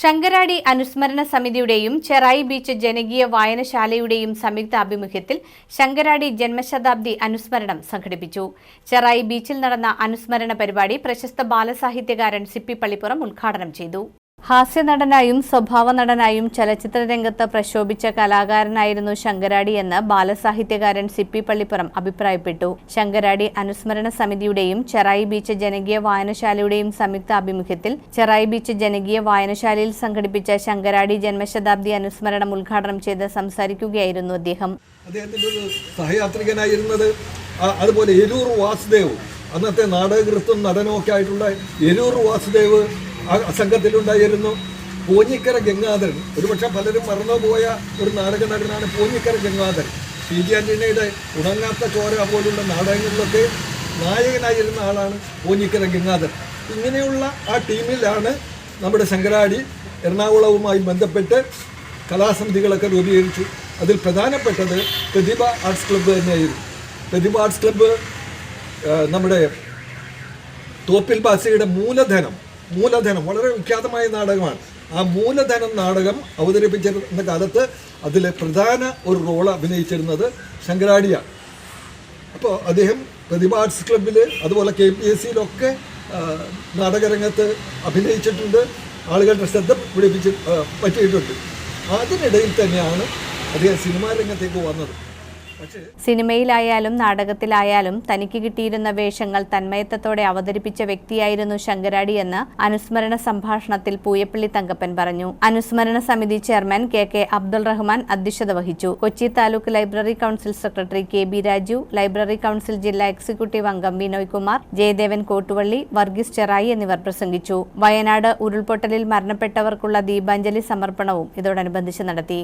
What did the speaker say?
ശങ്കരാടി അനുസ്മരണ സമിതിയുടെയും ചെറായി ബീച്ച് ജനകീയ വായനശാലയുടെയും സംയുക്ത ആഭിമുഖ്യത്തിൽ ശങ്കരാടി ജന്മശതാബ്ദി അനുസ്മരണം സംഘടിപ്പിച്ചു. ചെറായി ബീച്ചിൽ നടന്ന അനുസ്മരണ പരിപാടി പ്രശസ്ത ബാലസാഹിത്യകാരൻ സിപ്പി പള്ളിപ്പുറം ഉദ്ഘാടനം ചെയ്തു. ഹാസ്യനടനായും സ്വഭാവ നടനായും ചലച്ചിത്ര രംഗത്ത് പ്രശോഭിച്ച കലാകാരനായിരുന്നു ശങ്കരാടി എന്ന് ബാലസാഹിത്യകാരൻ സിപ്പി പള്ളിപ്പുറം അഭിപ്രായപ്പെട്ടു. ശങ്കരാടി അനുസ്മരണ സമിതിയുടെയും ചെറായി ബീച്ച് ജനകീയ വായനശാലയുടെയും സംയുക്ത ആഭിമുഖ്യത്തിൽ ചെറായി ബീച്ച് ജനകീയ വായനശാലയിൽ സംഘടിപ്പിച്ച ശങ്കരാടി ജന്മശതാബ്ദി അനുസ്മരണം ഉദ്ഘാടനം ചെയ്ത് സംസാരിക്കുകയായിരുന്നു അദ്ദേഹം. അദ്ദേഹത്തിന്റെ അതുപോലെ എരൂർ വാസുദേവ്. അന്നത്തെ നാടകകൃത്തും നടനും ഒക്കെ ആയിട്ടുള്ള എരൂർ വാസുദേവ് സംഘത്തിലുണ്ടായിരുന്നു പൂഞ്ഞിക്കര ഗംഗാധരൻ. ഒരുപക്ഷെ പലരും മറന്നുപോയ ഒരു നാടക നടനാണ് പൂഞ്ഞിക്കര ഗംഗാധരൻ. പി ജി ആന്റണിയുടെ ഉണങ്ങാത്ത ചോര പോലുള്ള നാടകങ്ങളിലൊക്കെ നായകനായിരുന്ന ആളാണ് പൂഞ്ഞിക്കര ഗംഗാധരൻ. ഇങ്ങനെയുള്ള ആ ടീമിലാണ് നമ്മുടെ ശങ്കരാടി എറണാകുളവുമായി ബന്ധപ്പെട്ട് കലാസമിതികളൊക്കെ രൂപീകരിച്ചു. അതിൽ പ്രധാനപ്പെട്ടത് പ്രതിഭ ആർട്സ് ക്ലബ്ബ് തന്നെയായിരുന്നു. പ്രതിഭ ആർട്സ് ക്ലബ്ബ് നമ്മുടെ തോപ്പിൽ ബാസിയുടെ മൂലധനം മൂലധനം വളരെ വിഖ്യാതമായ നാടകമാണ്. ആ മൂലധനം നാടകം അവതരിപ്പിച്ചിരുന്ന കാലത്ത് അതിലെ പ്രധാന ഒരു റോൾ അഭിനയിച്ചിരുന്നത് ശങ്കരാടിയാണ് അപ്പോൾ അദ്ദേഹം പ്രതിഭ ആർട്സ് ക്ലബ്ബിൽ അതുപോലെ കെ പി എസ് സിയിലൊക്കെ നാടകരംഗത്ത് അഭിനയിച്ചിട്ടുണ്ട്. ആളുകളുടെ ശ്രദ്ധ പിടിപ്പിച്ച് പറ്റിയിട്ടുണ്ട്. അതിനിടയിൽ തന്നെയാണ് അദ്ദേഹം സിനിമാ രംഗത്തേക്ക് വന്നത്. സിനിമയിലായാലും നാടകത്തിലായാലും തനിക്ക് കിട്ടിയിരുന്ന വേഷങ്ങൾ തന്മയത്തത്തോടെ അവതരിപ്പിച്ച വ്യക്തിയായിരുന്നു ശങ്കരാടി എന്ന് അനുസ്മരണ സംഭാഷണത്തിൽ പൂയപ്പള്ളി തങ്കപ്പൻ പറഞ്ഞു. അനുസ്മരണ സമിതി chairman K K Abdul Rahman അധ്യക്ഷത വഹിച്ചു. Kochi taluk library council secretary K B Raju library council ജില്ലാ എക്സിക്യൂട്ടീവ് അംഗം വിനോയ് കുമാർ ജയദേവൻ കോട്ടുവള്ളി വർഗീസ് ചെറായി എന്നിവർ പ്രസംഗിച്ചു. വയനാട് ഉരുൾപൊട്ടലിൽ മരണപ്പെട്ടവർക്കുള്ള ദീപാഞ്ജലി സമർപ്പണവും ഇതോടനുബന്ധിച്ച് നടത്തി.